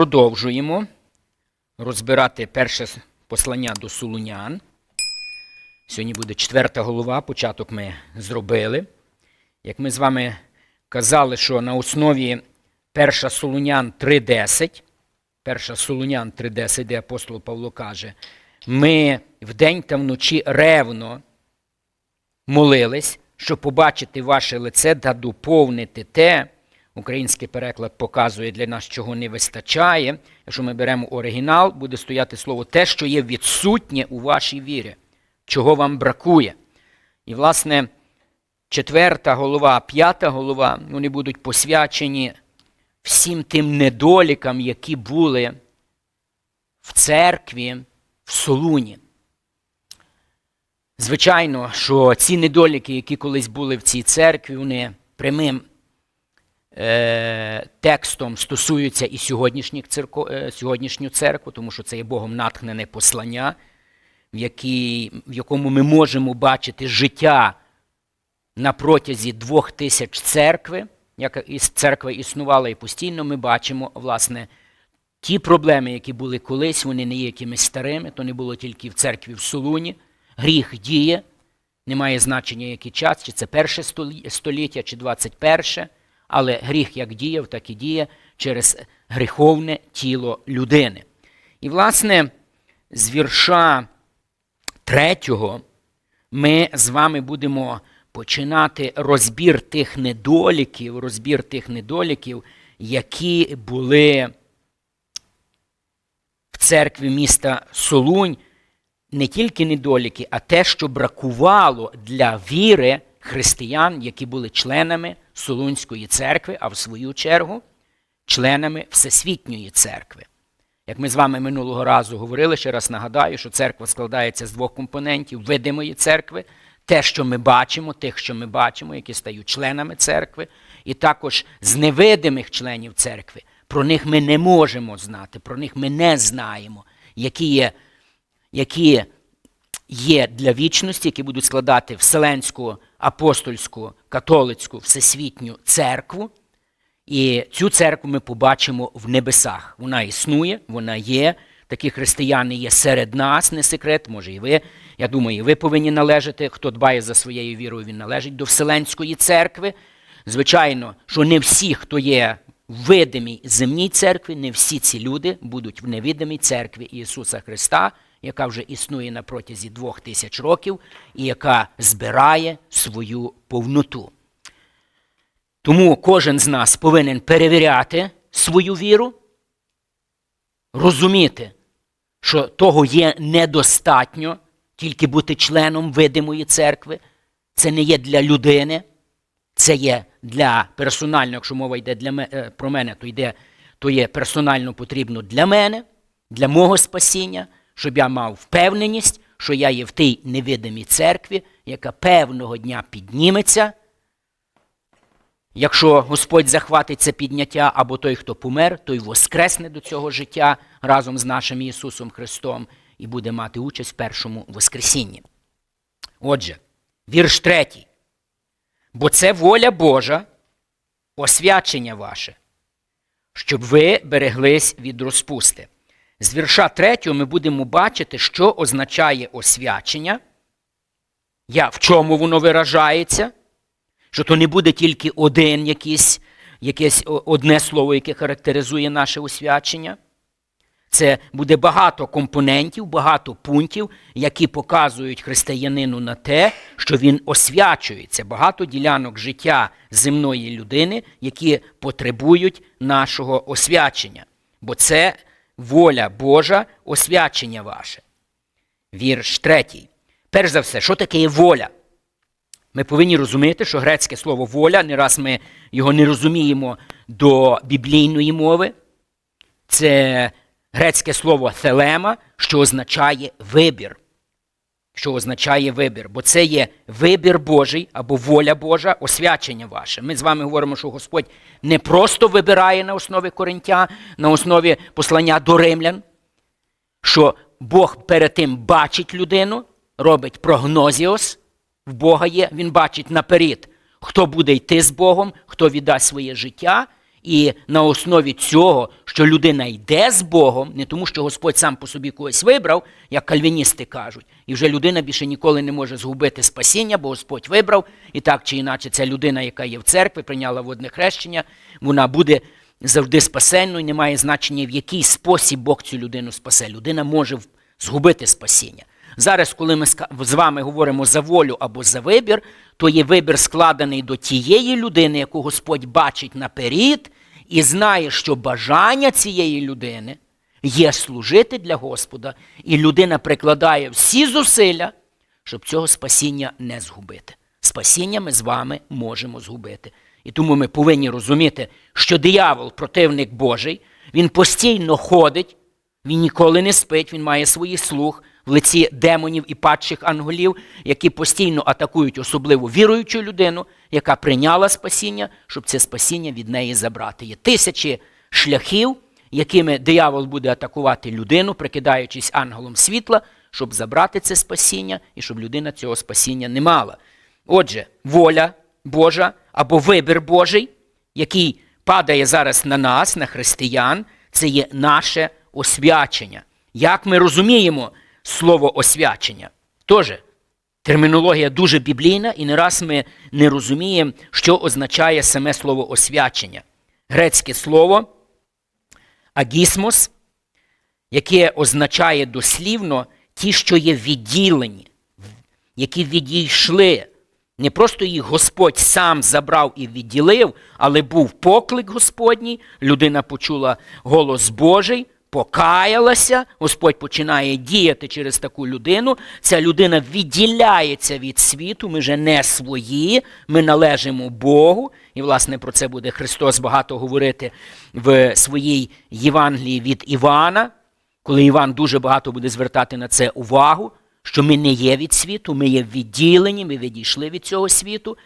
Продовжуємо розбирати перше послання до Солунян. Сьогодні буде четверта голова, початок ми зробили. Як ми з вами казали, що на основі перша Солунян 3.10, перша Солунян 3.10, де апостол Павло каже, ми вдень та вночі ревно молились, щоб побачити ваше лице та доповнити те, український переклад показує для нас, чого не вистачає. Якщо ми беремо оригінал, буде стояти слово те, що є відсутнє у вашій вірі, чого вам бракує. І, власне, четверта голова, п'ята голова, вони будуть посвячені всім тим недолікам, які були в церкві в Солуні. Звичайно, що ці недоліки, які колись були в цій церкві, вони прямим е, текстом стосуються і сьогоднішніх церко, е, сьогоднішню церкву, тому що це є Богом натхнене послання, в, якій, в якому ми можемо бачити життя на протязі двох тисяч церкви, як і церква існувала і постійно, ми бачимо, власне, ті проблеми, які були колись, вони не є якимись старими, то не було тільки в церкві в Солуні. Гріх діє, немає значення, який час, чи це перше століття, чи 21, але гріх як діяв, так і діє через гріховне тіло людини. І, власне, з вірша третього ми з вами будемо починати розбір тих недоліків, розбір тих недоліків, які були в церкві міста Солунь, не тільки недоліки, а те, що бракувало для віри християн, які були членами Солунської церкви, а в свою чергу членами Всесвітньої церкви. Як ми з вами минулого разу говорили, ще раз нагадаю, що церква складається з двох компонентів видимої церкви, те, що ми бачимо, тих, що ми бачимо, які стають членами церкви, і також з невидимих членів церкви. Про них ми не можемо знати, про них ми не знаємо, які є, які є для вічності, які будуть складати Вселенську, апостольську, католицьку, всесвітню церкву. І цю церкву ми побачимо в небесах. Вона існує, вона є. Такі християни є серед нас, не секрет, може і ви. Я думаю, і ви повинні належати. Хто дбає за своєю вірою, він належить до Вселенської церкви. Звичайно, що не всі, хто є в видимій земній церкві, не всі ці люди будуть в невидимій церкві Ісуса Христа, яка вже існує на протязі двох тисяч років і яка збирає свою повноту. Тому кожен з нас повинен перевіряти свою віру, розуміти, що того є недостатньо, тільки бути членом видимої церкви. Це не є для людини, це є для персонально, якщо мова йде для е, про мене, то йде, то є персонально потрібно для мене, для мого спасіння, щоб я мав впевненість, що я є в тій невидимій церкві, яка певного дня підніметься. Якщо Господь захватить це підняття, або той, хто помер, той воскресне до цього життя разом з нашим Ісусом Христом і буде мати участь в першому Воскресінні. Отже, вірш третій. Бо це воля Божа, освячення ваше, щоб ви береглись від розпусти. З вірша третього ми будемо бачити, що означає освячення, я, в чому воно виражається, що то не буде тільки один якийсь, якесь одне слово, яке характеризує наше освячення. Це буде багато компонентів, багато пунктів, які показують християнину на те, що він освячується. Багато ділянок життя земної людини, які потребують нашого освячення. Бо це воля Божа, освячення ваше. Вірш третій. Перш за все, що таке є воля? Ми повинні розуміти, що грецьке слово воля, не раз ми його не розуміємо до біблійної мови. Це грецьке слово «телема», що означає вибір. Що означає вибір, бо це є вибір Божий або воля Божа, освячення ваше. Ми з вами говоримо, що Господь не просто вибирає на основі коринтя, на основі послання до римлян, що Бог перед тим бачить людину, робить прогнозіос, в Бога є, він бачить наперед, хто буде йти з Богом, хто віддасть своє життя, І на основі цього, що людина йде з Богом, не тому, що Господь сам по собі когось вибрав, як кальвіністи кажуть, і вже людина більше ніколи не може згубити спасіння, бо Господь вибрав, і так чи інакше, ця людина, яка є в церкві, прийняла водне хрещення, вона буде завжди спасенною, не має значення, в який спосіб Бог цю людину спасе. Людина може згубити спасіння. Зараз, коли ми з вами говоримо за волю або за вибір, то є вибір складений до тієї людини, яку Господь бачить наперед, і знає, що бажання цієї людини є служити для Господа, і людина прикладає всі зусилля, щоб цього спасіння не згубити. Спасіння ми з вами можемо згубити. І тому ми повинні розуміти, що диявол, противник Божий, він постійно ходить, він ніколи не спить, він має свій слух лиці демонів і падших анголів, які постійно атакують особливо віруючу людину, яка прийняла спасіння, щоб це спасіння від неї забрати. Є тисячі шляхів, якими диявол буде атакувати людину, прикидаючись ангелом світла, щоб забрати це спасіння і щоб людина цього спасіння не мала. Отже, воля Божа або вибір Божий, який падає зараз на нас, на християн, це є наше освячення. Як ми розуміємо слово освячення? Тож, термінологія дуже біблійна, і не раз ми не розуміємо, що означає саме слово освячення. Грецьке слово агісмос, яке означає дослівно ті, що є відділені, які відійшли. Не просто їх Господь сам забрав і відділив, але був поклик Господній, людина почула голос Божий, покаялася, Господь починає діяти через таку людину. Ця людина відділяється від світу, ми вже не свої, ми належимо Богу. І, власне, про це буде Христос багато говорити в своїй Євангелії від Івана, коли Іван дуже багато буде звертати на це увагу що ми не є від світу, ми є відділені, ми відійшли від цього світу.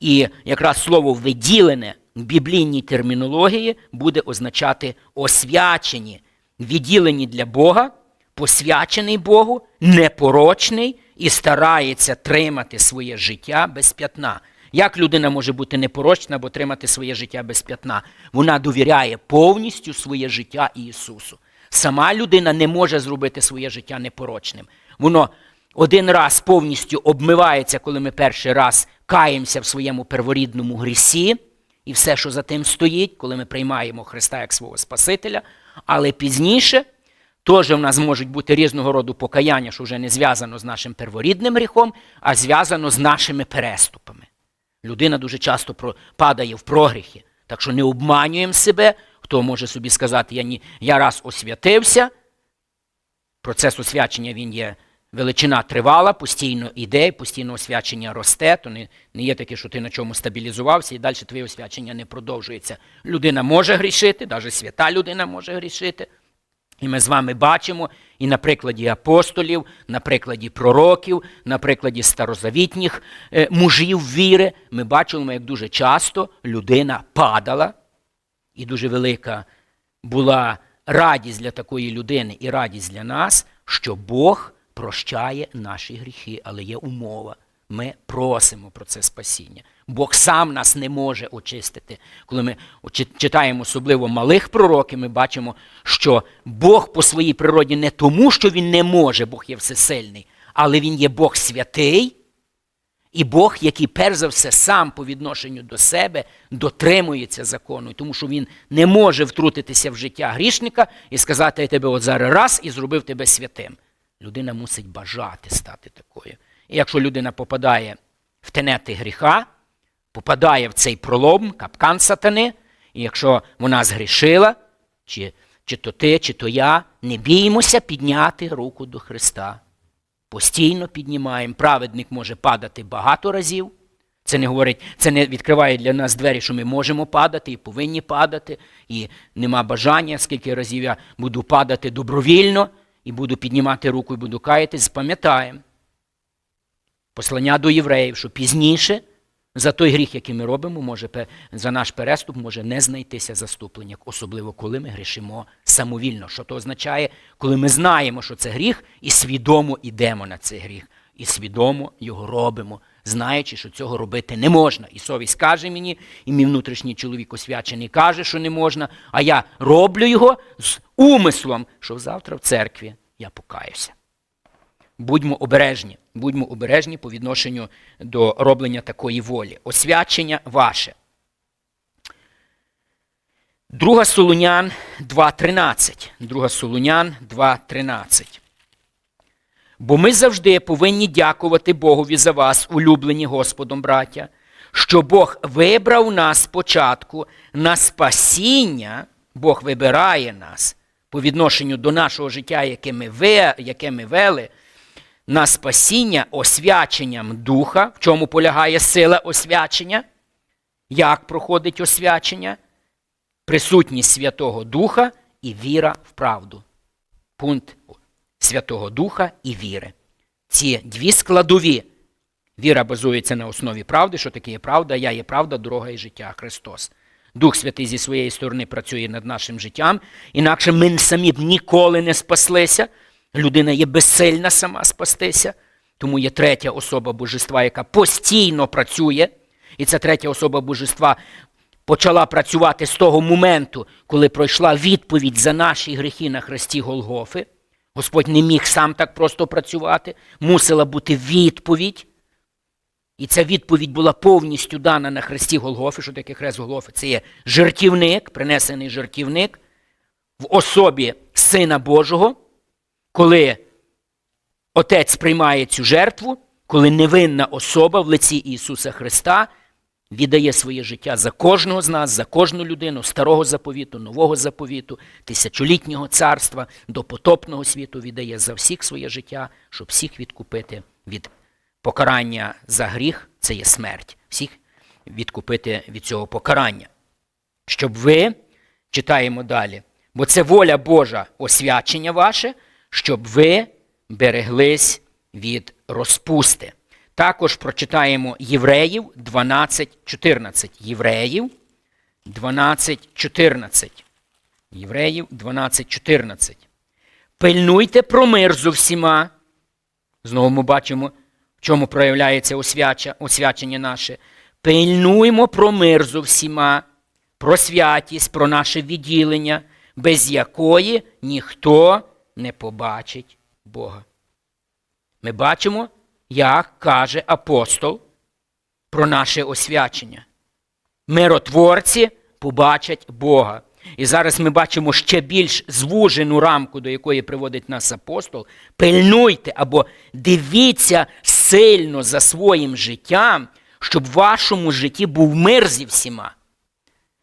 І якраз слово виділене в біблійній термінології буде означати освячені, відділені для Бога, посвячений Богу, непорочний і старається тримати своє життя без п'ятна. Як людина може бути непорочна або тримати своє життя без п'ятна? Вона довіряє повністю своє життя Ісусу. Сама людина не може зробити своє життя непорочним. Воно один раз повністю обмивається, коли ми перший раз каємося в своєму перворідному грісі, і все, що за тим стоїть, коли ми приймаємо Христа як свого Спасителя. Але пізніше теж в нас можуть бути різного роду покаяння, що вже не зв'язано з нашим перворідним гріхом, а зв'язано з нашими переступами. Людина дуже часто падає в прогріхи. Так що не обманюємо себе, хто може собі сказати, я, ні, я раз освятився, процес освячення він є величина тривала, постійно іде, постійно освячення росте, то не, не є таке, що ти на чому стабілізувався, і далі твоє освячення не продовжується. Людина може грішити, навіть свята людина може грішити. І ми з вами бачимо і на прикладі апостолів, на прикладі пророків, на прикладі старозавітніх е, мужів віри, ми бачимо, як дуже часто людина падала, і дуже велика була радість для такої людини і радість для нас, що Бог прощає наші гріхи, але є умова. Ми просимо про це спасіння. Бог сам нас не може очистити. Коли ми читаємо особливо малих пророків, ми бачимо, що Бог по своїй природі не тому, що Він не може, Бог є всесильний, але Він є Бог святий, і Бог, який перш за все сам по відношенню до себе дотримується закону, тому що він не може втрутитися в життя грішника і сказати, я тебе от зараз раз і зробив тебе святим. Людина мусить бажати стати такою. І якщо людина попадає в тенети гріха, попадає в цей пролом, капкан сатани, і якщо вона згрішила, чи, чи то ти, чи то я, не біймося підняти руку до Христа постійно піднімаємо. Праведник може падати багато разів. Це не говорить, це не відкриває для нас двері, що ми можемо падати і повинні падати, і нема бажання, скільки разів я буду падати добровільно і буду піднімати руку і буду каятись, пам'ятаємо. Послання до євреїв, що пізніше за той гріх, який ми робимо, може, за наш переступ може не знайтися заступлення, особливо коли ми грішимо самовільно. Що то означає, коли ми знаємо, що це гріх, і свідомо йдемо на цей гріх. і свідомо його робимо, знаючи, що цього робити не можна. І совість каже мені, і мій внутрішній чоловік освячений каже, що не можна, а я роблю його з умислом, що завтра в церкві я покаюся. Будьмо обережні, будьмо обережні по відношенню до роблення такої волі. Освячення ваше. Друга Солунян 2.13. Друга Солунян 2.13. Бо ми завжди повинні дякувати Богові за вас, улюблені Господом, браття, що Бог вибрав нас спочатку на спасіння, Бог вибирає нас по відношенню до нашого життя, яке ми, ве, яке ми вели, на спасіння освяченням духа, в чому полягає сила освячення, як проходить освячення, присутність Святого Духа і віра в правду. Пункт Святого Духа і віри. Ці дві складові. Віра базується на основі правди, що таке є правда, я є правда, дорога і життя Христос. Дух Святий зі своєї сторони працює над нашим життям, інакше ми самі б ніколи не спаслися. Людина є безсильна сама спастися, тому є третя особа божества, яка постійно працює. І ця третя особа божества почала працювати з того моменту, коли пройшла відповідь за наші гріхи на хресті Голгофи. Господь не міг сам так просто працювати, мусила бути відповідь. І ця відповідь була повністю дана на хресті Голгофи. Що таке хрест Голгофи? Це є жертівник, принесений жертівник в особі Сина Божого, коли Отець приймає цю жертву, коли невинна особа в лиці Ісуса Христа віддає своє життя за кожного з нас, за кожну людину, старого заповіту, нового заповіту, тисячолітнього царства, до потопного світу віддає за всіх своє життя, щоб всіх відкупити від покарання за гріх, це є смерть, всіх відкупити від цього покарання. Щоб ви, читаємо далі, бо це воля Божа освячення ваше, щоб ви береглись від розпусти. Також прочитаємо Євреїв 12.14. Євреїв 12.14. Євреїв 12.14. Пильнуйте про мир з усіма. Знову ми бачимо, в чому проявляється освячення наше. Пильнуймо про мир з усіма, про святість, про наше відділення, без якої ніхто не побачить Бога. Ми бачимо, як каже апостол про наше освячення. Миротворці побачать Бога. І зараз ми бачимо ще більш звужену рамку, до якої приводить нас апостол. Пильнуйте або дивіться сильно за своїм життям, щоб в вашому житті був мир зі всіма.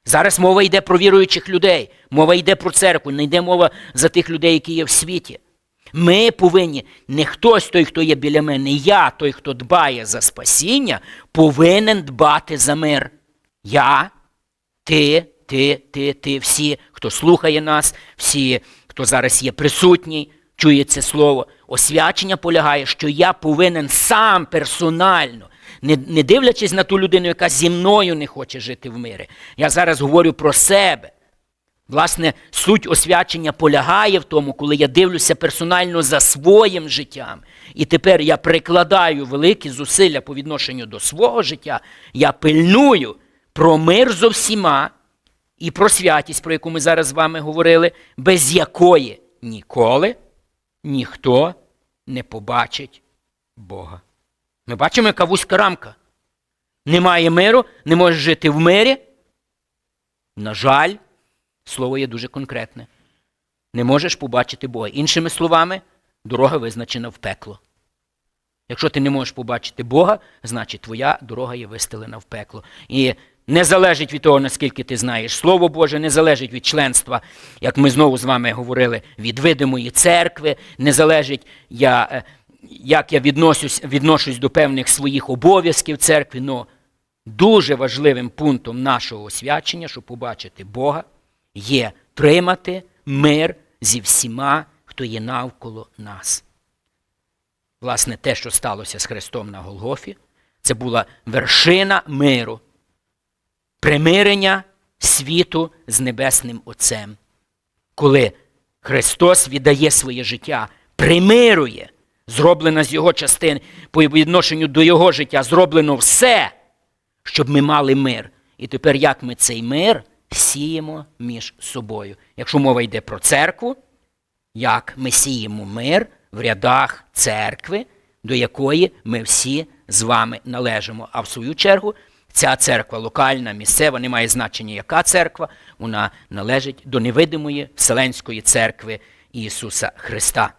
Зараз мова йде про віруючих людей, мова йде про церкву, не йде мова за тих людей, які є в світі. Ми повинні, не хтось той, хто є біля мене, я, той, хто дбає за спасіння, повинен дбати за мир. Я, ти, ти, ти, ти, всі, хто слухає нас, всі, хто зараз є присутній, чує це слово. Освячення полягає, що я повинен сам персонально, не, не дивлячись на ту людину, яка зі мною не хоче жити в мирі. Я зараз говорю про себе. Власне, суть освячення полягає в тому, коли я дивлюся персонально за своїм життям. І тепер я прикладаю великі зусилля по відношенню до свого життя, я пильную про мир зо всіма і про святість, про яку ми зараз з вами говорили, без якої ніколи ніхто не побачить Бога. Ми бачимо, яка вузька рамка. Немає миру, не можеш жити в мирі. На жаль, слово є дуже конкретне. Не можеш побачити Бога. Іншими словами, дорога визначена в пекло. Якщо ти не можеш побачити Бога, значить твоя дорога є вистелена в пекло. І не залежить від того, наскільки ти знаєш Слово Боже, не залежить від членства, як ми знову з вами говорили, від видимої церкви, не залежить, я, е, як я відношусь, відношусь до певних своїх обов'язків церкви. Но дуже важливим пунктом нашого освячення, щоб побачити Бога, є тримати мир зі всіма, хто є навколо нас. Власне, те, що сталося з Христом на Голгофі, це була вершина миру, примирення світу з Небесним Отцем. Коли Христос віддає своє життя, примирує зроблена з його частин по відношенню до його життя, зроблено все, щоб ми мали мир. І тепер як ми цей мир сіємо між собою? Якщо мова йде про церкву, як ми сіємо мир в рядах церкви, до якої ми всі з вами належимо. А в свою чергу, ця церква локальна, місцева, не має значення, яка церква, вона належить до невидимої Вселенської церкви Ісуса Христа.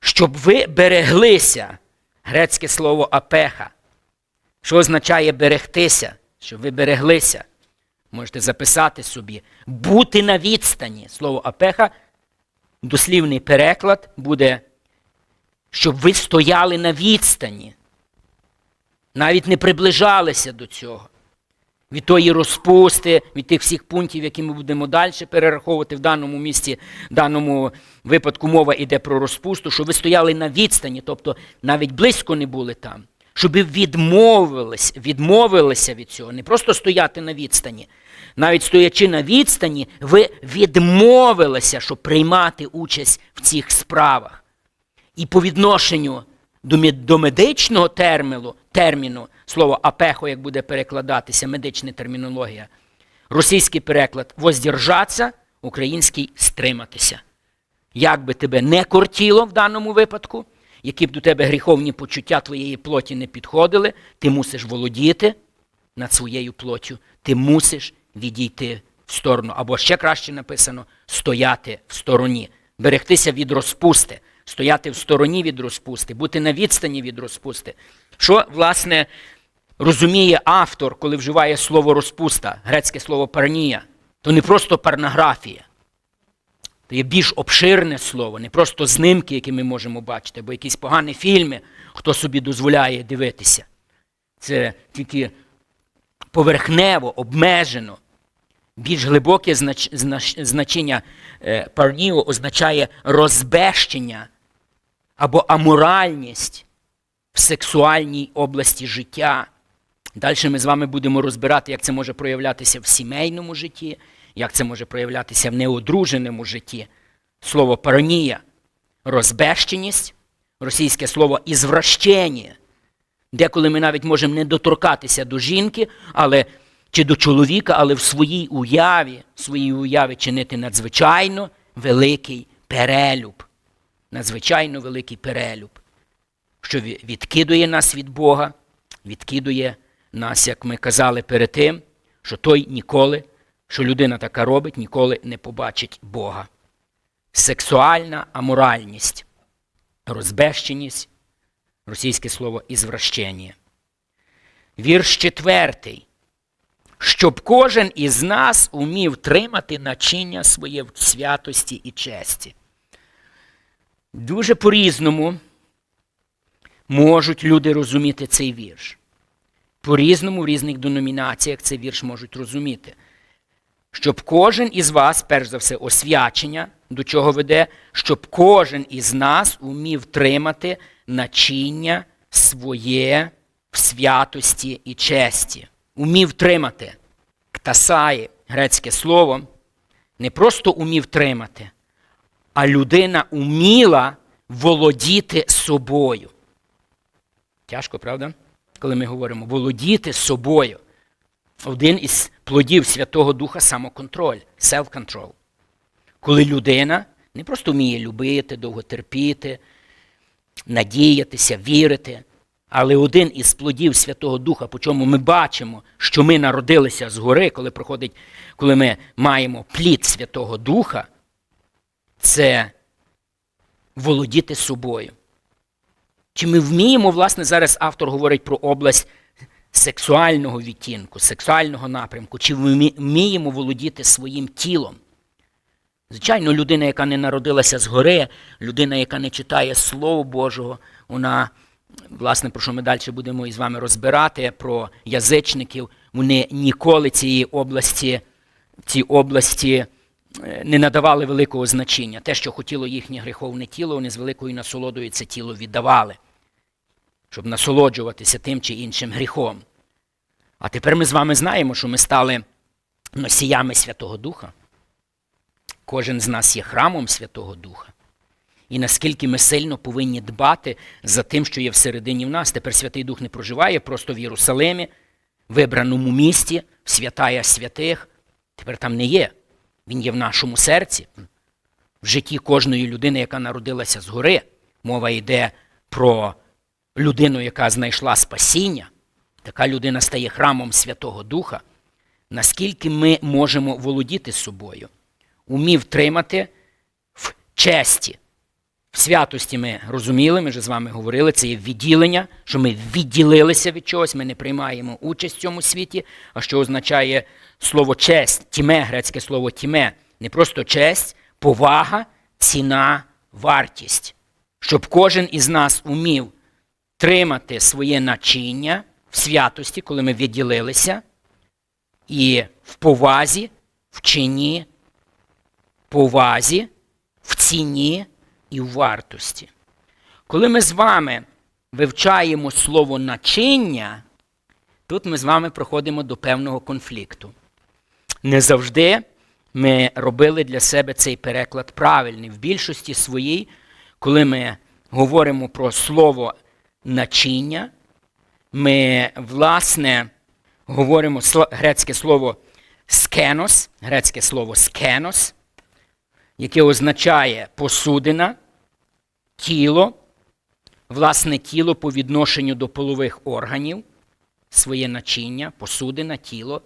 Щоб ви береглися, грецьке слово апеха, що означає берегтися, щоб ви береглися. Можете записати собі. Бути на відстані. Слово апеха, дослівний переклад буде, щоб ви стояли на відстані. Навіть не приближалися до цього. Від тої розпусти, від тих всіх пунктів, які ми будемо далі перераховувати в даному місці, в даному випадку мова йде про розпусту, щоб ви стояли на відстані, тобто навіть близько не були там щоб ви відмовилися від цього, не просто стояти на відстані. Навіть стоячи на відстані, ви відмовилися, щоб приймати участь в цих справах. І по відношенню до медичного терміну, терміну слово апехо, як буде перекладатися, медична термінологія, російський переклад воздержатися, український стриматися. Як би тебе не кортіло в даному випадку, які б до тебе гріховні почуття твоєї плоті не підходили, ти мусиш володіти над своєю плоттю, ти мусиш відійти в сторону. Або ще краще написано стояти в стороні, берегтися від розпусти, стояти в стороні від розпусти, бути на відстані від розпусти. Що, власне, розуміє автор, коли вживає слово розпуста, грецьке слово парнія, то не просто порнографія. Це є більш обширне слово, не просто знимки, які ми можемо бачити, або якісь погані фільми, хто собі дозволяє дивитися. Це тільки поверхнево, обмежено. Більш глибоке знач... значення е, парніо означає розбещення або аморальність в сексуальній області життя. Далі ми з вами будемо розбирати, як це може проявлятися в сімейному житті як це може проявлятися в неодруженому житті. Слово паранія, розбещеність, російське слово ізвращення. Деколи ми навіть можемо не доторкатися до жінки, але, чи до чоловіка, але в своїй уяві, в своїй уяві чинити надзвичайно великий перелюб. Надзвичайно великий перелюб, що відкидує нас від Бога, відкидує нас, як ми казали перед тим, що той ніколи що людина така робить, ніколи не побачить Бога. Сексуальна аморальність, розбещеність, російське слово ізвращення. Вірш четвертий. Щоб кожен із нас умів тримати начиння своє в святості і честі. Дуже по-різному можуть люди розуміти цей вірш. По-різному в різних деномінаціях цей вірш можуть розуміти щоб кожен із вас, перш за все, освячення, до чого веде, щоб кожен із нас умів тримати начиння своє в святості і честі. Умів тримати. Ктасає, грецьке слово, не просто умів тримати, а людина уміла володіти собою. Тяжко, правда? Коли ми говоримо володіти собою один із плодів Святого Духа самоконтроль, self-control. Коли людина не просто вміє любити, довго терпіти, надіятися, вірити, але один із плодів Святого Духа, по чому ми бачимо, що ми народилися згори, коли проходить, коли ми маємо плід Святого Духа, це володіти собою. Чи ми вміємо, власне, зараз автор говорить про область сексуального відтінку, сексуального напрямку, чи вміємо володіти своїм тілом. Звичайно, людина, яка не народилася згори, людина, яка не читає Слово Божого, вона, власне, про що ми далі будемо із вами розбирати, про язичників, вони ніколи цієї області, цій області е, не надавали великого значення. Те, що хотіло їхнє гріховне тіло, вони з великою насолодою це тіло віддавали щоб насолоджуватися тим чи іншим гріхом. А тепер ми з вами знаємо, що ми стали носіями Святого Духа. Кожен з нас є храмом Святого Духа. і наскільки ми сильно повинні дбати за тим, що є всередині в нас. Тепер Святий Дух не проживає просто в Єрусалимі, вибраному місті, в святая святих. Тепер там не є. Він є в нашому серці, в житті кожної людини, яка народилася згори. Мова йде про людину, яка знайшла спасіння. Така людина стає храмом Святого Духа. Наскільки ми можемо володіти собою, умів тримати в честі. В святості ми розуміли, ми вже з вами говорили, це є відділення, що ми відділилися від чогось, ми не приймаємо участь в цьому світі, а що означає слово честь, тіме, грецьке слово тіме. Не просто честь, повага, ціна, вартість. Щоб кожен із нас умів тримати своє начиння в святості, коли ми відділилися, і в повазі, в чині, повазі, в ціні і в вартості. Коли ми з вами вивчаємо слово начиння, тут ми з вами проходимо до певного конфлікту. Не завжди ми робили для себе цей переклад правильний. В більшості своїй, коли ми говоримо про слово начиння, ми, власне, говоримо грецьке слово скенос, грецьке слово скенос, яке означає посудина, тіло, власне тіло по відношенню до полових органів, своє начиння, посудина, тіло,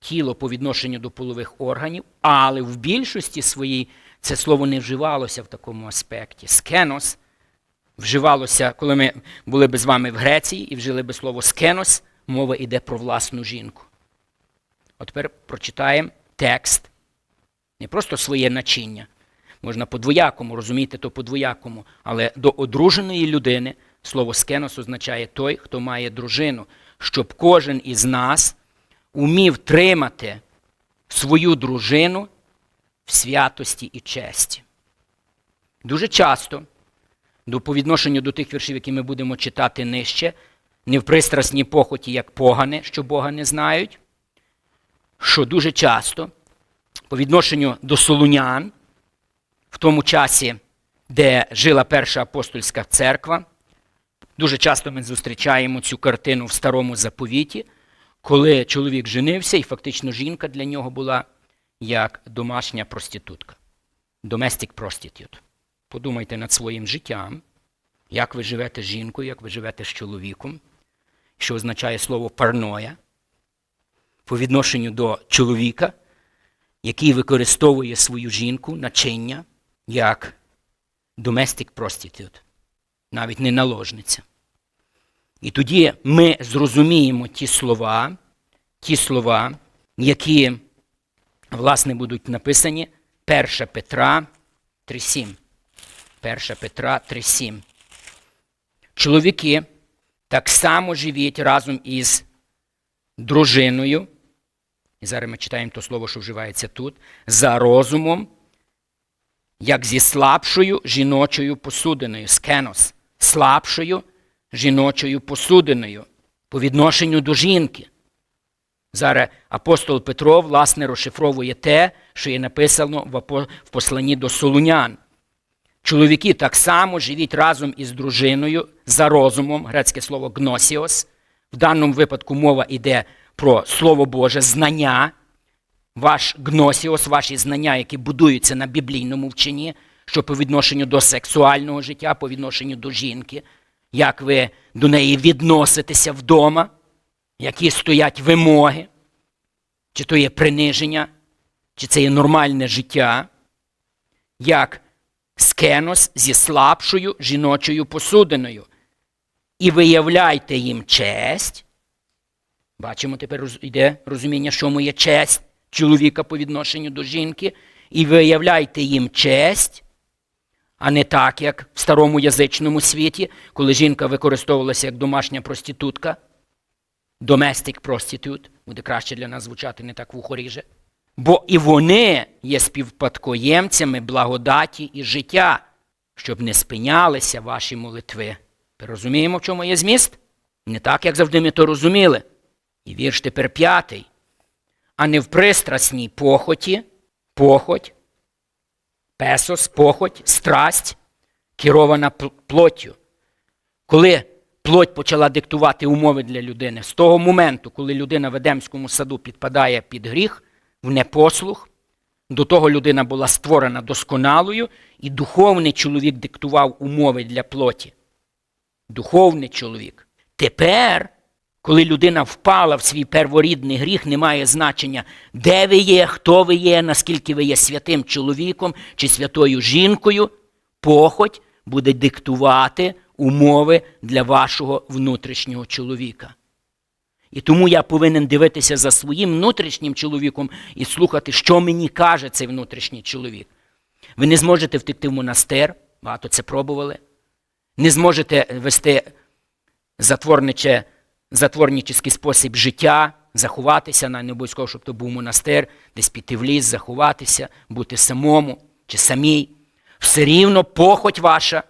тіло по відношенню до полових органів, але в більшості своїй це слово не вживалося в такому аспекті. Скенос вживалося, коли ми були би з вами в Греції і вжили би слово скенос, мова йде про власну жінку. От тепер прочитаємо текст, не просто своє начиння. Можна по-двоякому, розуміти то по-двоякому, але до одруженої людини слово скенос означає той, хто має дружину, щоб кожен із нас умів тримати свою дружину в святості і честі. Дуже часто, до, по відношенню до тих віршів, які ми будемо читати нижче, не в пристрасній похоті, як погане, що Бога не знають, що дуже часто по відношенню до солунян, в тому часі, де жила перша апостольська церква, дуже часто ми зустрічаємо цю картину в старому заповіті, коли чоловік женився, і фактично жінка для нього була як домашня проститутка. Domestic prostitute. Подумайте над своїм життям, як ви живете з жінкою, як ви живете з чоловіком, що означає слово парноя по відношенню до чоловіка, який використовує свою жінку начиння як domestic prostitute, навіть не наложниця. І тоді ми зрозуміємо ті слова, ті слова, які, власне, будуть написані 1 Петра 3,7. 1 Петра 3,7. Чоловіки так само живіть разом із дружиною. І зараз ми читаємо то слово, що вживається тут, за розумом, як зі слабшою жіночою посудиною, скенос, слабшою жіночою посудиною по відношенню до жінки. Зараз апостол Петро, власне, розшифровує те, що є написано в посланні до Солунян. Чоловіки так само живіть разом із дружиною за розумом, грецьке слово гносіос. В даному випадку мова йде про Слово Боже, знання, ваш гносіос, ваші знання, які будуються на біблійному вченні, що по відношенню до сексуального життя, по відношенню до жінки, як ви до неї відноситеся вдома, які стоять вимоги, чи то є приниження, чи це є нормальне життя, як скенос зі слабшою жіночою посудиною. І виявляйте їм честь. Бачимо, тепер йде розуміння, що моє честь чоловіка по відношенню до жінки. І виявляйте їм честь, а не так, як в старому язичному світі, коли жінка використовувалася як домашня проститутка. Domestic prostitute, буде краще для нас звучати не так вухоріже. Бо і вони є співпадкоємцями благодаті і життя, щоб не спинялися ваші молитви. Ми розуміємо, в чому є зміст? Не так, як завжди ми то розуміли. І вірш тепер п'ятий. А не в пристрасній похоті, похоть, песос, похоть, страсть, керована плоттю. Коли плоть почала диктувати умови для людини, з того моменту, коли людина в Едемському саду підпадає під гріх, в непослух, до того людина була створена досконалою, і духовний чоловік диктував умови для плоті. Духовний чоловік. Тепер, коли людина впала в свій перворідний гріх, немає значення, де ви є, хто ви є, наскільки ви є святим чоловіком чи святою жінкою, похоть буде диктувати умови для вашого внутрішнього чоловіка. І тому я повинен дивитися за своїм внутрішнім чоловіком і слухати, що мені каже цей внутрішній чоловік. Ви не зможете втекти в монастир, багато це пробували. Не зможете вести затворнический спосіб життя, заховатися, не обов'язково, щоб то був монастир, десь піти в ліс, заховатися, бути самому чи самій. Все рівно похоть ваша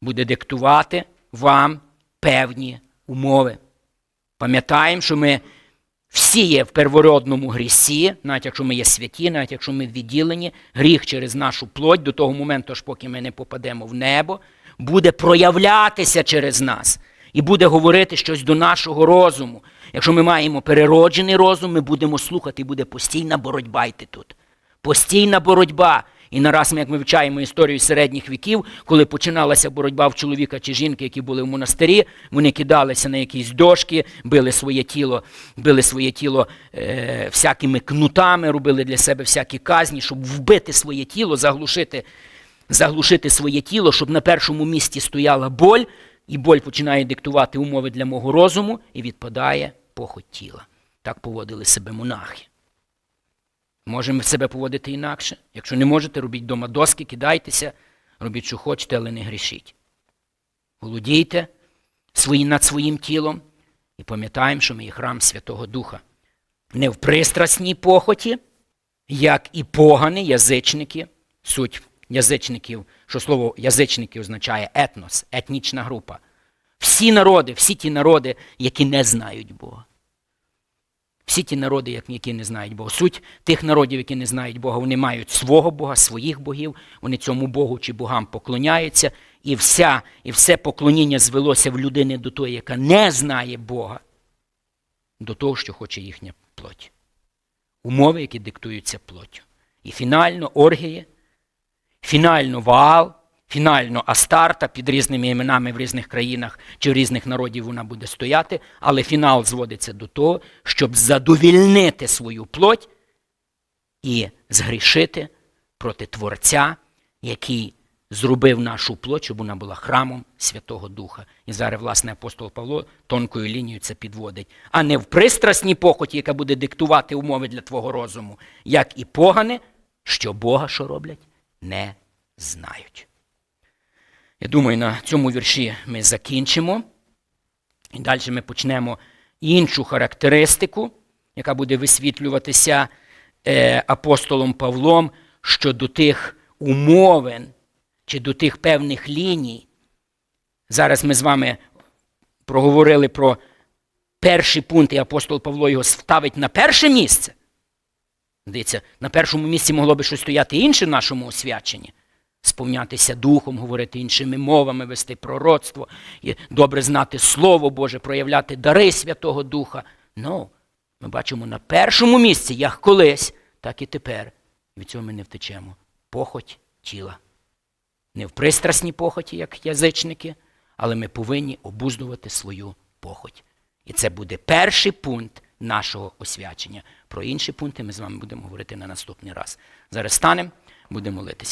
буде диктувати вам певні умови. Пам'ятаємо, що ми всі є в первородному грісі, навіть якщо ми є святі, навіть якщо ми відділені, гріх через нашу плоть до того моменту, аж поки ми не попадемо в небо, буде проявлятися через нас і буде говорити щось до нашого розуму. Якщо ми маємо перероджений розум, ми будемо слухати, і буде постійна боротьба йти тут. Постійна боротьба. І нараз як ми вивчаємо історію середніх віків, коли починалася боротьба в чоловіка чи жінки, які були в монастирі, вони кидалися на якісь дошки, били своє тіло, били своє тіло е, всякими кнутами, робили для себе всякі казні, щоб вбити своє тіло, заглушити, заглушити своє тіло, щоб на першому місці стояла боль, і боль починає диктувати умови для мого розуму, і відпадає похоть тіла. Так поводили себе монахи. Можемо себе поводити інакше. Якщо не можете, робіть вдома доски, кидайтеся, робіть, що хочете, але не грішіть. Володійте свої, над своїм тілом і пам'ятаємо, що ми є храм Святого Духа. Не в пристрасній похоті, як і погани, язичники, суть язичників, що слово язичники означає етнос, етнічна група. Всі народи, всі ті народи, які не знають Бога. Всі ті народи, які не знають Бога. Суть тих народів, які не знають Бога, вони мають свого Бога, своїх богів, вони цьому Богу чи богам поклоняються, і, вся, і все поклоніння звелося в людини до тої, яка не знає Бога, до того, що хоче їхня плоть. Умови, які диктуються плоттю. І фінально оргії, фінально Ваал, фінально Астарта під різними іменами в різних країнах чи в різних народів вона буде стояти, але фінал зводиться до того, щоб задовільнити свою плоть і згрішити проти Творця, який зробив нашу плоть, щоб вона була храмом Святого Духа. І зараз, власне, апостол Павло тонкою лінією це підводить, а не в пристрасній похоті, яка буде диктувати умови для твого розуму, як і погане, що Бога що роблять, не знають. Я думаю, на цьому вірші ми закінчимо. І далі ми почнемо іншу характеристику, яка буде висвітлюватися е, апостолом Павлом щодо тих умовин чи до тих певних ліній. Зараз ми з вами проговорили про перший пункт, і апостол Павло його ставить на перше місце. Дивіться, на першому місці могло би щось стояти інше в нашому освяченні. Сповнятися духом, говорити іншими мовами, вести пророцтво, і добре знати Слово Боже, проявляти дари Святого Духа. Ну, ми бачимо на першому місці, як колись, так і тепер. Від цього ми не втечемо. Похоть тіла. Не в пристрасній похоті, як язичники, але ми повинні обуздувати свою похоть. І це буде перший пункт нашого освячення. Про інші пункти ми з вами будемо говорити на наступний раз. Зараз станемо, будемо молитися.